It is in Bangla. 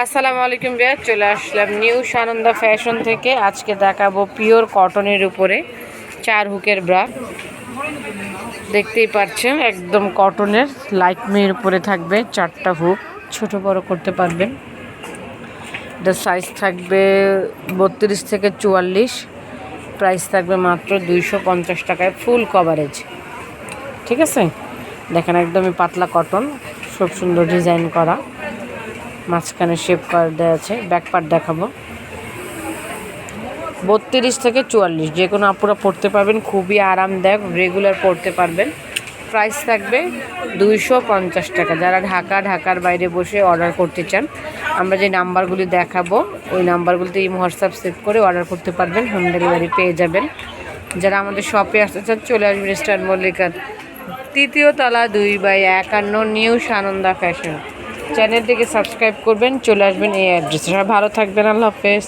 আসসালামু আলাইকুম বিয়ার চলে আসলাম নিউ সানন্দা ফ্যাশন থেকে। আজকে দেখাবো পিওর কটনের উপরে চার হুকের ব্রা। দেখতেই পাচ্ছেন, একদম কটনের লাইট মেয়ের উপরে থাকবে চারটা হুক। ছোট বড় করতে পারবেন। এটার সাইজ থাকবে বত্রিশ থেকে চুয়াল্লিশ। প্রাইস থাকবে মাত্র দুইশো পঞ্চাশ টাকায় ফুল কভারেজ ঠিক আছে? দেখেন একদমই পাতলা কটন খুব সুন্দর ডিজাইন করা। মাঝখানে শেপ করা দেওয়া আছে ব্যাক পার্ট দেখাবো। বত্রিশ থেকে চুয়াল্লিশ, যে কোনো আপুরা পড়তে পারবেন, খুবই আরামদায়ক রেগুলার পড়তে পারবেন। প্রাইস থাকবে দুইশো পঞ্চাশ টাকা। যারা ঢাকা, ঢাকার বাইরে বসে অর্ডার করতে চান, আমরা যে নাম্বারগুলি দেখাবো, ওই নাম্বারগুলিতে এই হোয়াটসঅ্যাপ সেভ করে অর্ডার করতে পারবেন হোম ডেলিভারি পেয়ে যাবেন। যারা আমাদের শপে আসতে চান, চলে আসবেন স্টার মল্লিকার তৃতীয় তলা দুই বাই একান্ন নিউ সানন্দা ফ্যাশন চ্যানেলটিকে সাবস্ক্রাইব করবেন চলে আসবেন এই অ্যাড্রেসে। ভালো থাকবেন আল্লাহ হাফেজ।